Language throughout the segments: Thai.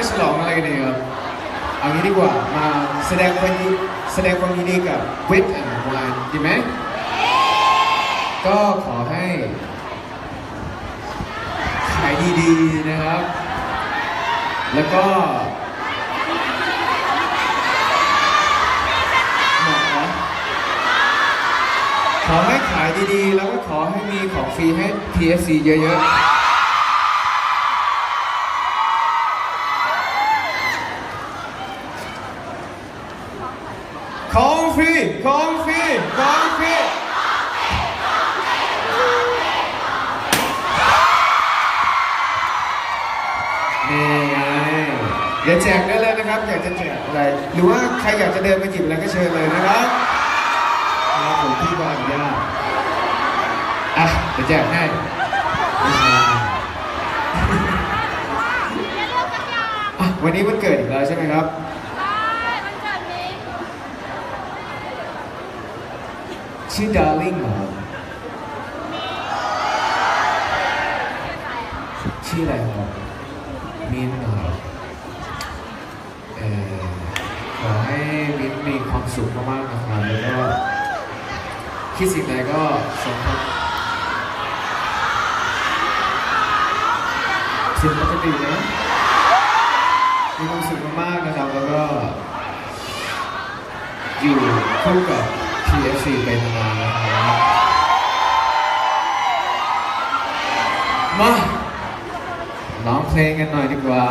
มาฉลองอะไรกันดีครับเอางี้ดีกว่ามาแสดงความยินแสดงความยินดีกับวิทย์อ่านวานดีไหมก็ขอให้ขายดีๆนะครับ แล้วก็หมอขอให้ขายดีๆ แล้วก็ขอให้มีของฟรีให้ PFC เยอะๆ ของ ฟรีของฟรีของฟรีนี่ไงเดี๋ยวแจกได้เลยนะครับ อยากจะแจกอะไร หรือว่าใครอยากจะเดินมาหยิบอะไรก็เชิญเลยนะครับครับผมพี่ก็อนุญาตอะเดี๋ยวแจกให้วันนี้วันเกิดอีกแล้วใช่ไหมครับ ชื่อดาร์ลิงเหรอชื่ออะไรครับมินเหรอเอ่อขอให้มินมีความสุขมากๆนะครับแล้วก็คิดสิ่งใดก็สมความเสียงปกตินะมีความสุขมากๆนะครับแล้วก็อยู่คู่กับ PFC ไปนานนะครับมาร้องเพลงกันหน่อยดีกว่า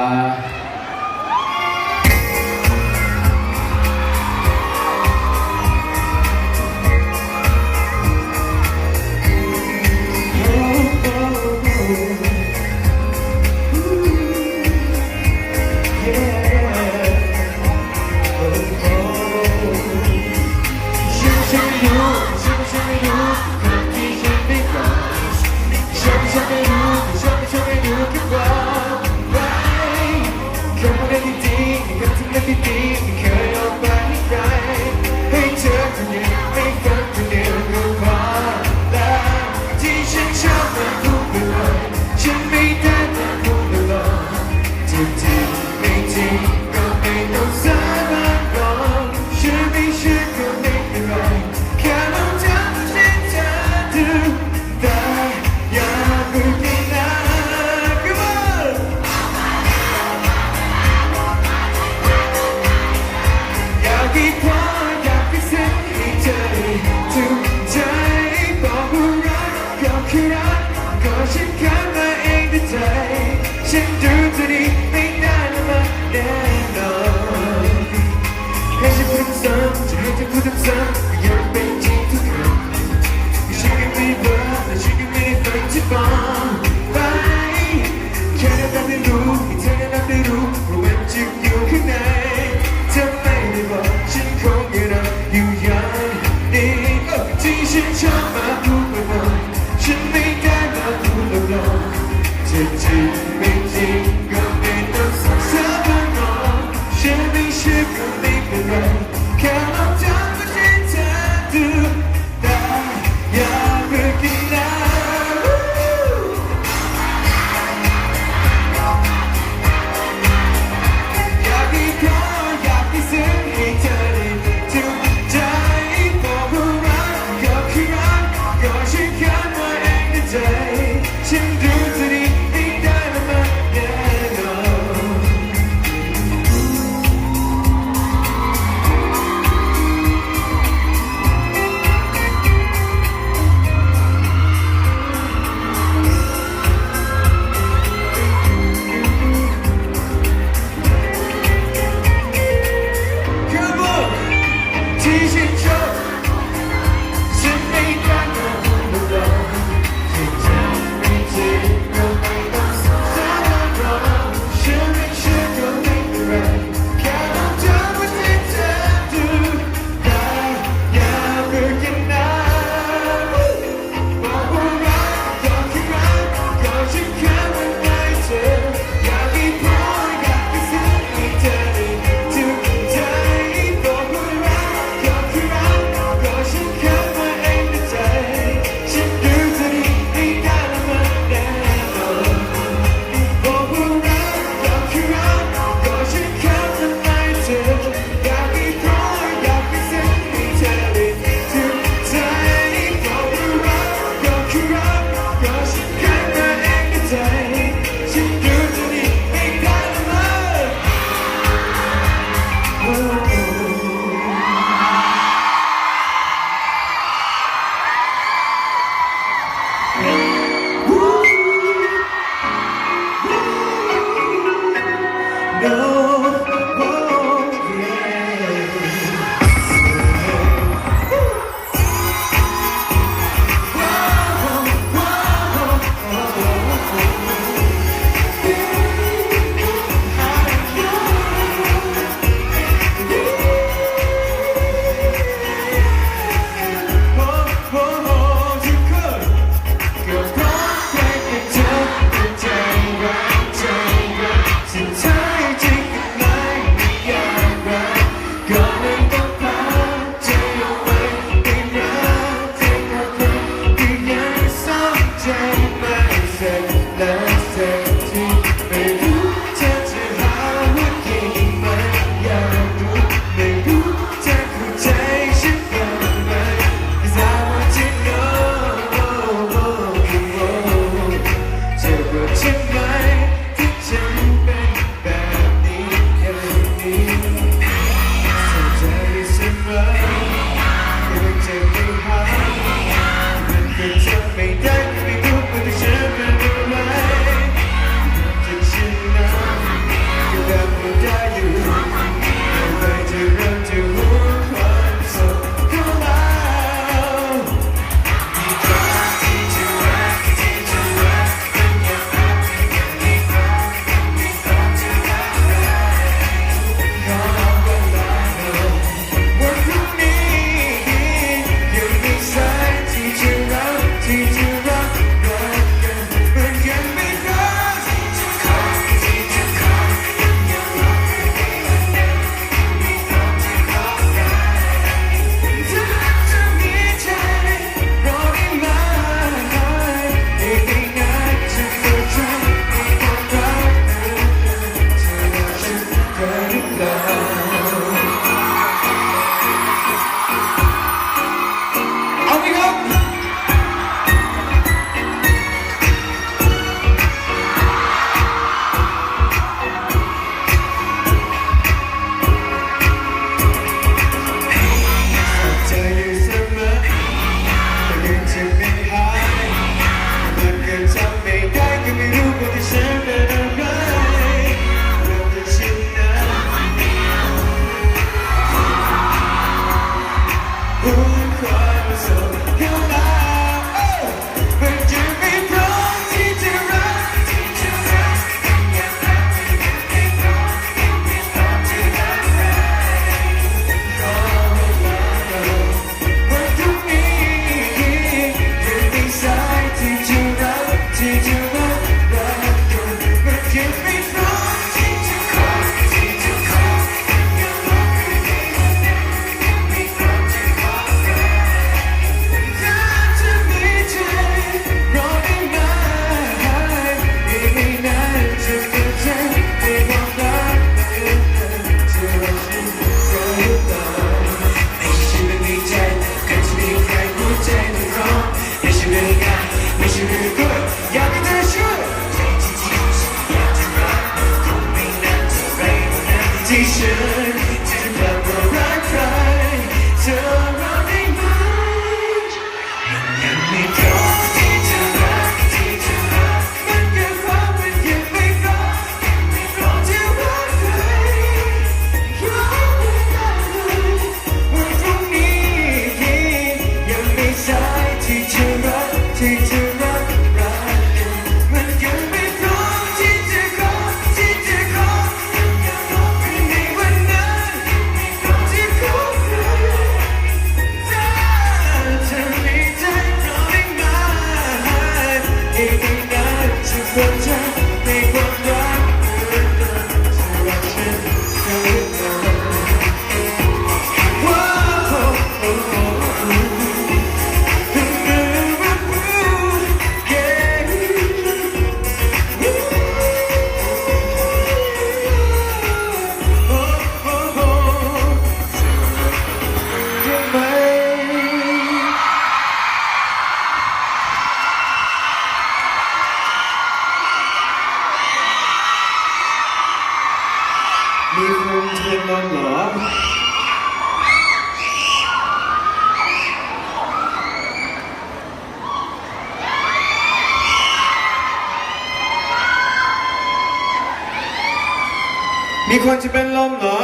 คนจะเป็นลมเหรอ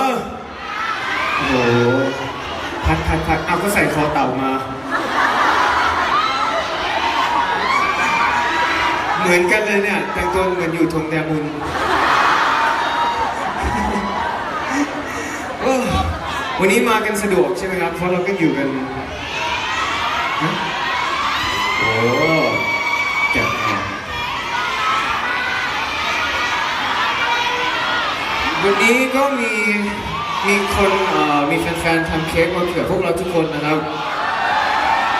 โอ้โหพัดพัดพัดเอาก็ใส่คอเต่ามา เหมือนกันเลยเนี่ย แต่งตัวเหมือนอยู่ทงแดมุนวันนี้มากันสะดวกใช่ไหมครับ เพราะเราก็อยู่กันฮะโอ้แก่ วันนี้ก็มีมีคนมีแฟนๆทำเค้กมาเผื่อพวกเราทุกคนนะครับ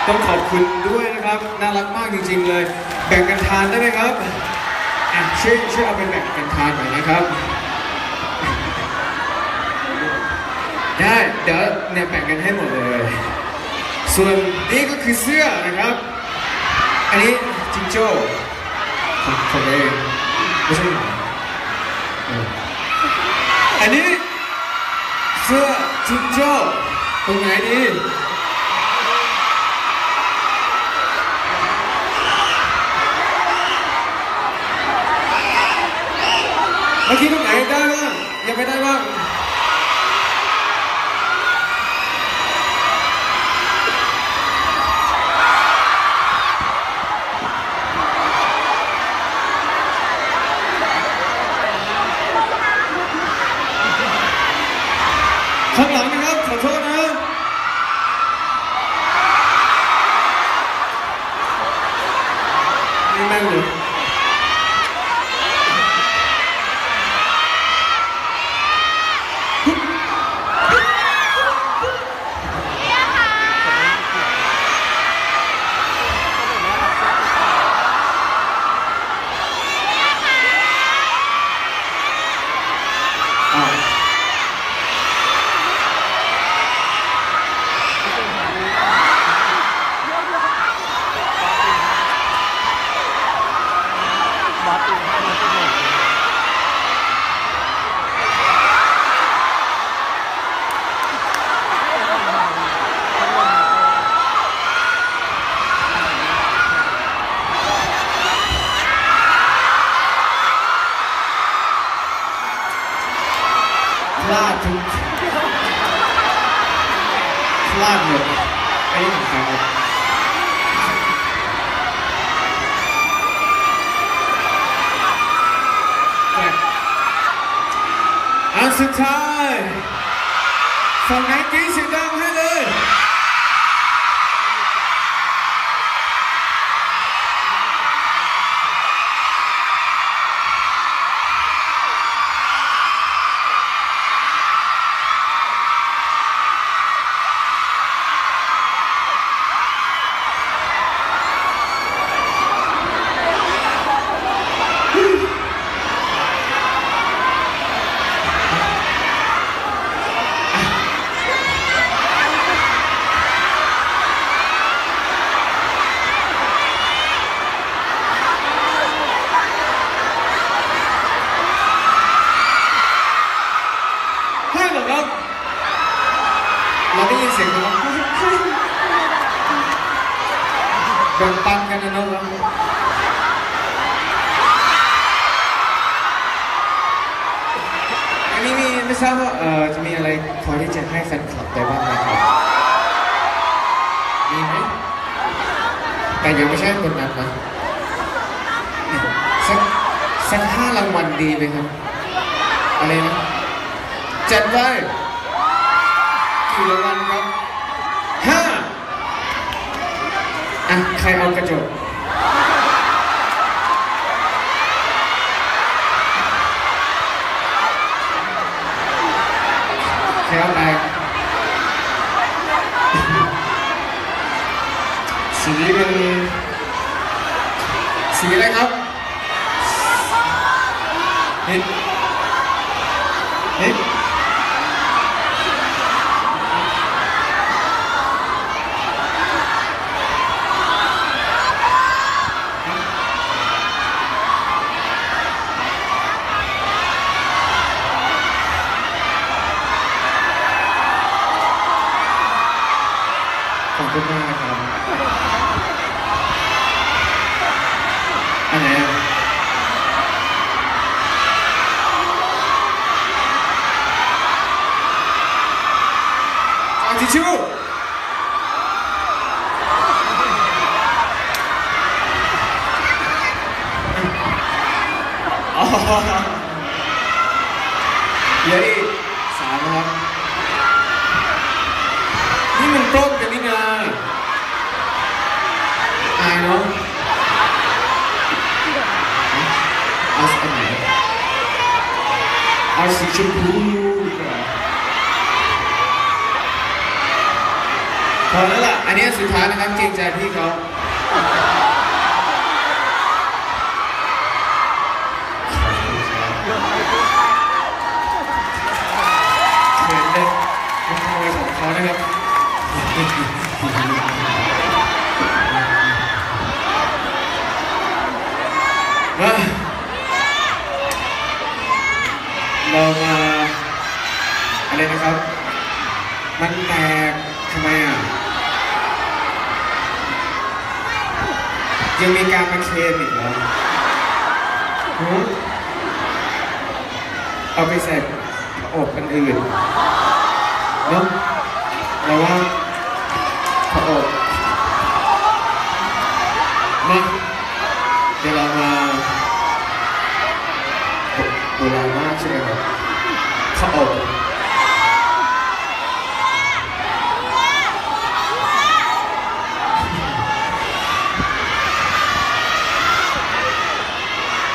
ต้องขอบคุณด้วยนะครับ น่ารักมากจริง ๆ เลย แบ่งกันทานได้ไหมครับอะช่วยช่วยเอาไปแบ่งกันทานหน่อยนะครับ ได้เดี๋ยวเนี่ยแบ่งกันให้หมดเลย ส่วนนี้ก็คือเสื้อนะครับ อันนี้จิงโจ้ของผมเองไม่ใช่หมา อันนี้เสื้อจิงโจ้ตรงไหนดีเมื่อกี้ตรงไหนได้บ้างยังไม่ได้บ้าง แบ่งปันกันนะเนาะอันนี้มีไม่ทราบว่าเอ่อจะมีอะไรพอที่จะให้แฟนคลับได้บ้างไหมครับมีไหมแต่ยังไม่ใช่คนนั้นนะสักสักห้ารางวัลดีไหมครับ อะไรนะจัดไว้กี่รางวัลครับห้า อะใครเอากระจก ใครเอาแบงสีมันสีอะไรครับเห็นเห็น ขอบคุณมากนะครับ อันไหนอะ เหลืออีกสามนะครับ นี่มันปล้นกันนี่นาอายเนาะเอาอันไหนเอาสีชมพูดีกว่าพอแล้วล่ะ อันนี้สุดท้ายนะครับเกรงใจพี่เขาเหมือนเด็กขโมยของเขานะครับ เอ้ยเรามาอะไรนะครับ มันแตกทำไมอะ ยังมีการมาเคลมอีกเหรอหือ เอาไปใส่อบอันอื่นเนาะเราว่าผอบมาเดี๋ยวเรามาโบราณมากใช่ไหมครับผอบ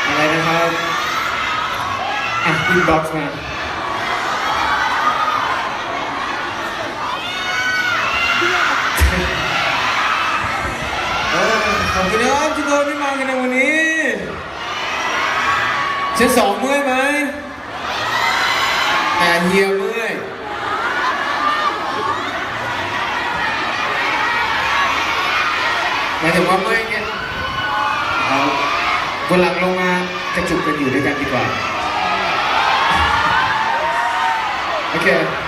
อะไรนะครับ อินบ็อกซ์มาเออขอบคุณนะครับทุกคนที่มากันในวันนี้ชั้นสองเมื่อยไหมแต่เฮียเมื่อยหมายถึงว่าเมื่อยเนี่ยเอาบนหลังลงมากระจุกกันอยู่ด้วยกันดีกว่า โอเค